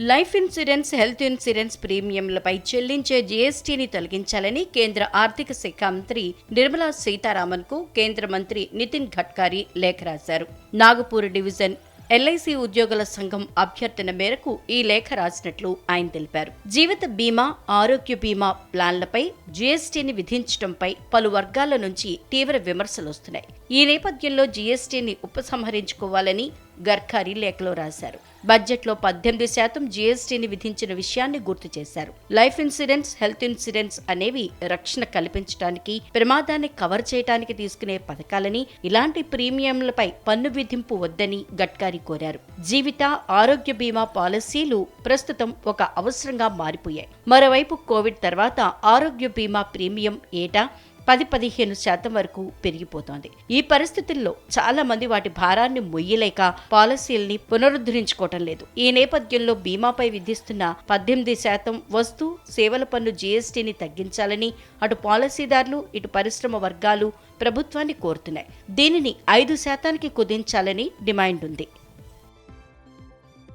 Life insurance health insurance ప్రీమియంలపై చెల్లించే జీఎస్టీని తొలగించాలని కేంద్ర ఆర్థిక శాఖ మంత్రి నిర్మలా సీతారామన్కు కేంద్ర మంత్రి నితిన్ గడ్కరీ లేఖ రాశారు. నాగపూర్ డివిజన్ ఎల్ఐసి ఉద్యోగుల సంఘం అభ్యర్థన మేరకు ఈ లేఖ రాసినట్లు ఆయన తెలిపారు. జీవిత బీమా ఆరోగ్య బీమా ప్లాన్లపై జీఎస్టీని విధించడంపై పలు వర్గాల నుంచి తీవ్ర విమర్శలు వస్తున్నాయి. ఈ నేపథ్యంలో జీఎస్టీని ఉపసంహరించుకోవాలని గర్కారీ లేఖలో రాశారు. బడ్జెట్లో పద్దెనిమిది శాతం జీఎస్టీని విధించిన విషయాన్ని గుర్తు చేశారు. లైఫ్ ఇన్సూరెన్స్ హెల్త్ ఇన్సూరెన్స్ అనేవి రక్షణ కల్పించడానికి ప్రమాదాన్ని కవర్ చేయడానికి తీసుకునే పథకాలని ఇలాంటి ప్రీమియంలపై పన్ను విధింపు వద్దని గడ్కారీ కోరారు. జీవిత ఆరోగ్య బీమా పాలసీలు ప్రస్తుతం ఒక అవసరంగా మారిపోయాయి. మరోవైపు కోవిడ్ తర్వాత ఆరోగ్య బీమా ప్రీమియం ఏటా పది పదిహేను శాతం వరకు పెరిగిపోతోంది. ఈ పరిస్థితుల్లో చాలా మంది వాటి భారాన్ని మొయ్యలేక పాలసీల్ని పునరుద్ధరించుకోవటం లేదు. ఈ నేపథ్యంలో బీమాపై విధిస్తున్న పద్దెనిమిది శాతం వస్తు సేవల పన్ను జీఎస్టీని తగ్గించాలని అటు పాలసీదారులు ఇటు పరిశ్రమ వర్గాలు ప్రభుత్వాన్ని కోరుతున్నాయి. దీనిని ఐదు శాతానికి కుదించాలని డిమాండ్ ఉంది.